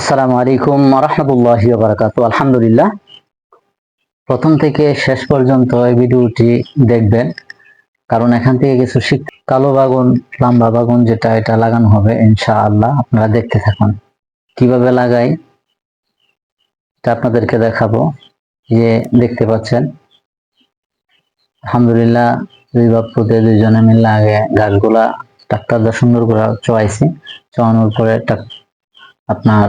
আসসালামু আলাইকুম রহমতুল্লাহ বারাকাত আলহামদুলিল্লাহ। প্রথম থেকে শেষ পর্যন্ত এই ভিডিওটি দেখবেন। কারণ এখান থেকে কিছু শিখ কালো বাগুন, লাম্বা বাগুন যেটা, এটা লাগানো হবে, ইনশাআল্লাহ আপনারা দেখতে থাকুন। কীভাবে লাগাই, এটা আপনাদেরকে দেখাবো। যে দেখতে পাচ্ছেন, আলহামদুলিল্লাহ দুই বাপুতে দুইজনে মিলে আগে গাছগুলা ট্রাক্টরটা সুন্দর করে চোয়াইছি। চোয়ানোর পরে আপনার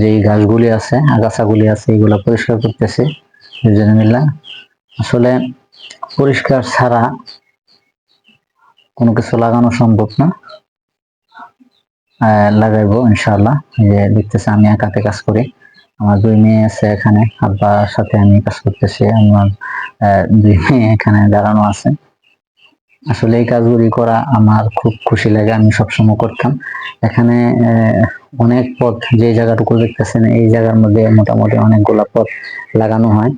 যে গাছগুলি আছে, আগাছাগুলি আছে, এগুলো পরিষ্কার করতেছি। আসলে পরিষ্কার ছাড়া কোনো কিছু লাগানো সম্ভব না। লাগাইবো ইনশাআল্লাহ। এই যে আমি একাতে কাজ করি। আমার দুই মেয়ে আছে এখানে, আব্বার সাথে আমি কাজ করতেছি, আমার দুই মেয়ে এখানে দাঁড়ানো আছে। আসলে এই কাজগুলি করা আমার খুব খুশি লাগে, আমি সবসময় করতাম। এখানে অনেক পথ যে জায়গাটুকু দেখতেছেন, এই জায়গার মধ্যে মোটামুটি অনেকগুলা পথ লাগানো হয়,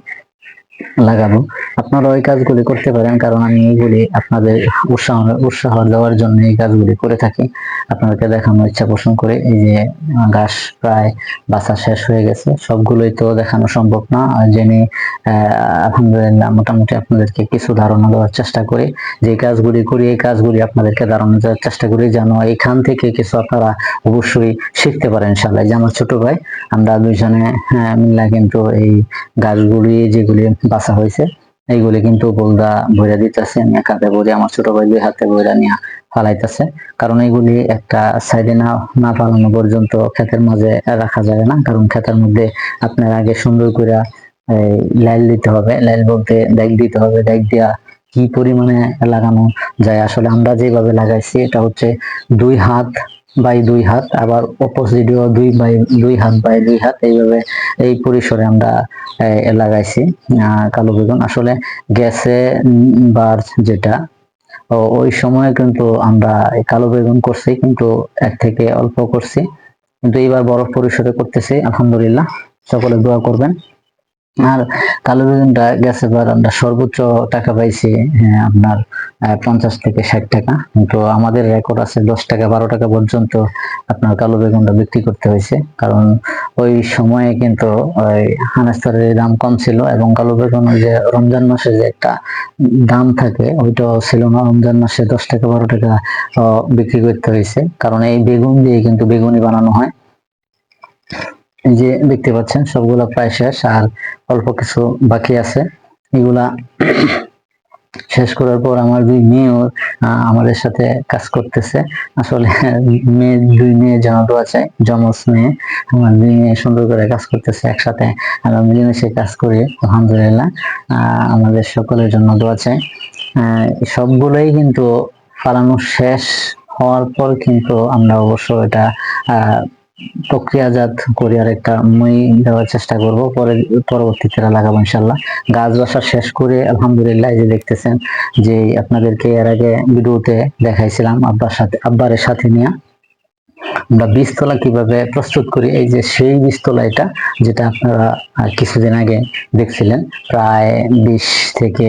লাগাবো। আপনারা ওই কাজগুলি করতে পারেন, কারণ আমি এইগুলি আপনাদের উৎসাহ উৎসাহ দেওয়ার জন্য এই কাজগুলি করে থাকি। আপনাদেরকে দেখানোর ইচ্ছা পোষণ করে এই যে ঘাস প্রায় বাছা শেষ হয়ে গেছে সবগুলোই তো দেখানো সম্ভব না। জেনে আলহামদুলিল্লাহ মোটামুটি আপনাদেরকে কিছু ধারণা দেওয়ার চেষ্টা করি। যে কাজগুলি করি এই কাজগুলি আপনাদেরকে ধারণা দেওয়ার চেষ্টা করি যেন এখান থেকে কিছু আপনারা অবশ্যই শিখতে পারেন ইনশাল্লাহ যে আমার ছোট ভাই আমরা দুইজনে হ্যাঁ, মিলা কিন্তু এই গাছগুলি যেগুলি বাছা হয়েছে এইগুলি কিন্তু বলদা বইরা দিতেছে আমি কাঁধে বলে আমার ছোট ভাই দুই হাতে বইরা নিয়ে ফালাইতেছে। কারণ এইগুলি একটা সাইডে না না ফালানো পর্যন্ত ক্ষেতের মাঝে রাখা যাবে না। কারণ ক্ষেতের মধ্যে আপনার আগে সুন্দর করে লাইল দিতে হবে। লাইল বলতে দেখ দিতে হবে দেখ দিয়া কি পরিমাণে লাগানো যায়? আসলে আমরা যেভাবে লাগাইছি, এটা হচ্ছে দুই হাত বাই দুই হাত, আবার অপোজিটও দুই বাই, দুই হাত বাই দুই হাত, এইভাবে এই পরিসরে আমরা লাগাইছি কালো বেগুন। আসলে গ্যাসে বার যেটা ওই সময়ে কিন্তু আমরা কালো বেগুন করছি, কিন্তু এক থেকে অল্প করছি। কিন্তু এবার বড় পরিসরে করতেছি, আলহামদুলিল্লাহ। সকলে দোয়া করবেন। আর কালো বেগুনটা গেছে বার আমরা সর্বোচ্চ টাকা পাইছি হ্যাঁ, আপনার পঞ্চাশ থেকে ষাট টাকা। কিন্তু আমাদের রেকর্ড আছে দশ টাকা বারো টাকা পর্যন্ত আপনার কালো বেগুনটা বিক্রি করতে হয়েছে। কারণ ওই সময়ে কিন্তু ওই হানাস্তরের দাম কম ছিল এবং কালো বেগুনের যে রমজান মাসে যে একটা দাম থাকে ওইটাও ছিল না। রমজান মাসে দশ টাকা বারো টাকা বিক্রি করতে হয়েছে। কারণ এই বেগুন দিয়ে কিন্তু বেগুনি বানানো হয়। এই যে দেখতে পাচ্ছেন, সবগুলা প্রায় শেষ আর অল্প কিছু বাকি আছে। এগুলা শেষ করার পর আমার দুই মেয়েও আমাদের সাথে কাজ করতেছে। আসলে মেয়ে, দুই মেয়ে দোয়া চাই যমজ মেয়ে। আমার দুই মেয়ে সুন্দর করে কাজ করতেছে একসাথে। আমরা মিলেমিশে কাজ করি, আলহামদুলিল্লাহ। আমাদের সকলের জন্য দোয়া চাই। সবগুলোই কিন্তু ফালানো শেষ হওয়ার পর কিন্তু আমরা অবশ্য এটা আহ প্রক্রিয়াজাত করি আর একটা মই দেওয়ার চেষ্টা করব। পরে লাগাবো ইনশাল্লাহ গাছ বাসা শেষ করে আলহামদুলিল্লাহ যে দেখতেছেন যে আপনাদেরকে এর আগে ভিডিওতে দেখাইছিলাম আব্বার সাথে, আব্বারের সাথে নিয়ে। আমরা বীজতলা কীভাবে প্রস্তুত করি, এই যে সেই বীজতলা এটা, যেটা আপনারা কিছুদিন আগে দেখছিলেন, প্রায় বিশ থেকে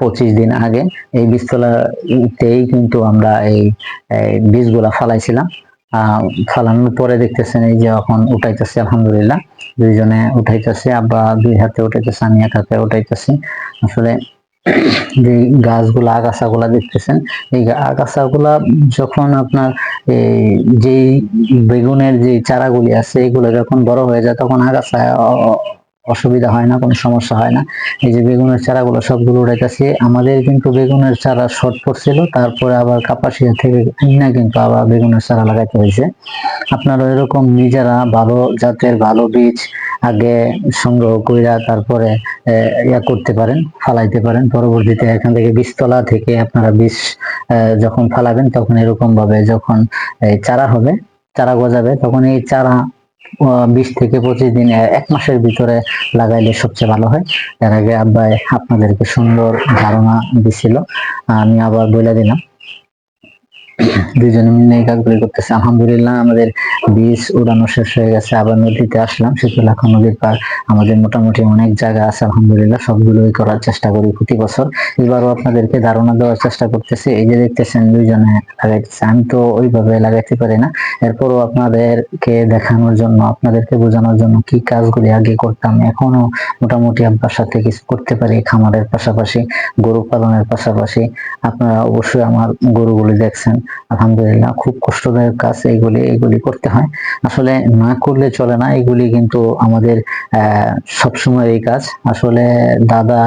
পঁচিশ দিন আগে। এই বীজতলাতেই কিন্তু আমরা এই বীজগুলা ফালাইছিলাম। ফালানোর পরে দেখতেছেন এই যে এখন উঠাইতেছে, আলহামদুলিল্লাহ। দুইজনে উঠাইতেছে, আব্বা দুই হাতে উঠাইতেছে, আমি এক হাতে উঠাইতেছি। আসলে যে গাছগুলা, আগাছাগুলা দেখতেছেন, এই আগাছা আগাছাগুলা যখন আপনার এই যেই বেগুনের যে চারাগুলি আছে, এগুলো যখন বড় হয়ে যায়, তখন আগাছা অসুবিধা হয় না, কোনো সমস্যা হয় না। এই যে বেগুনের চারাগুলো সবগুলো উঠাইতেছি। আমাদের কিন্তু বেগুনের চারা শর্ট পড়ছিল, তারপরে আবার কাপাসিয়া থেকে কিনা কিন্তু আবার বেগুনের চারা লাগাইতে হয়েছে। আপনারা এরকম নিজেরা ভালো জাতের ভালো বীজ আগে সংগ্রহ কইরা তারপরে ইয়া করতে পারেন, ফালাইতে পারেন। পরবর্তীতে এখান থেকে বীজতলা থেকে আপনারা বীজ যখন ফালাবেন, তখন এরকম ভাবে যখন চারা হবে, চারা গজাবে, তখন এই চারা বিশ থেকে পঁচিশ দিন এক মাসের ভিতরে লাগাইলে সবচেয়ে ভালো হয়। এর আগে আব্বাই আপনাদেরকে সুন্দর ধারণা দিছিল, আমি আবার বলে দিলাম। দুজনে মিলে এই কাজগুলি করতেছে। আলহামদুলিল্লাহ আমাদের বীজ উড়ানো শেষ হয়ে গেছে, আবার নদীতে আসলাম। শীতলাখা নদীর পার আমাদের মোটামুটি অনেক জায়গা আছে, আলহামদুলিল্লাহ। সবগুলোই করার চেষ্টা করি প্রতি বছর। এবারও আপনাদেরকে ধারণা দেওয়ার চেষ্টা করতেছি। এই যে দেখতেছেন দুইজনে লাগাইতেছে, আমি তো ওইভাবে লাগাইতে পারি না। এরপরও আপনাদেরকে দেখানোর জন্য, আপনাদেরকে বোঝানোর জন্য কি কাজগুলি আগে করতাম, এখনও মোটামুটি আব্বার সাথে কিছু করতে পারি, খামারের পাশাপাশি, গরু পালনের পাশাপাশি। আপনারা অবশ্যই আমার গরুগুলি দেখছেন। আলহামদুলিল্লাহ, খুব কষ্টদায়ক কাজ এইগুলি এইগুলি করতে হয়। আসলে না করলে চলে না এগুলি কিন্তু আমাদের সবসময় এই কাজ। আসলে দাদা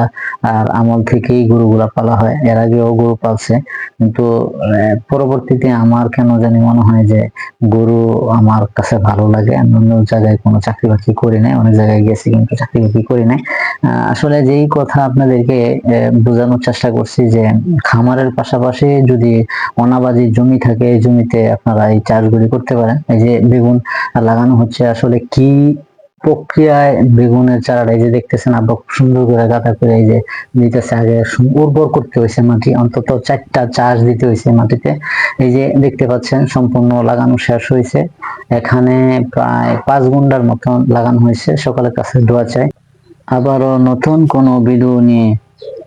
আর আমল থেকেই গরুগুলা পালা হয়, এর আগেও গরু পালছে। কিন্তু পরবর্তীতে আমার কেন জানি মনে হয় যে গরু আমার কাছে ভালো লাগে। অন্য জায়গায় কোনো চাকরি বাকরি করি নাই, অনেক জায়গায় গেছি কিন্তু চাকরি বাকরি করি নাই। আসলে যেই কথা আপনাদেরকে বোঝানোর চেষ্টা করছি যে খামারের পাশাপাশি যদি অনাবাদি জমি থাকে, এই জমিতে আপনারা এই চাষগুলি করতে পারেন। এই যে বেগুন লাগানো হচ্ছে, আসলে কি প্রক্রিয়ায় বেগুনের চারাটা, এই যে দেখতেছেন আব্বা সুন্দর করে গাঁথা করে এই যে দিতেছে আগে উর্বর করতে হয়েছে মাটি, অন্তত চারটা চাষ দিতে হয়েছে মাটিতে। এই যে দেখতে পাচ্ছেন, সম্পূর্ণ লাগানো শেষ হয়েছে। এখানে প্রায় পাঁচ গুন্ডার মতন লাগানো হয়েছে, সকালের কাছে ধোয়া চাই। আবারও নতুন কোনো ভিডিও নিয়ে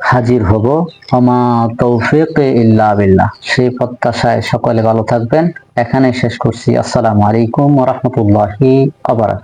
হাজির হব। অমা তৌফিক ইল্লা বিল্লাহ। সেই প্রত্যাশায় সকলে ভালো থাকবেন। এখানে শেষ করছি। আসসালামু আলাইকুম ওয়া রাহমাতুল্লাহি ওয়া বারাকাতুহু।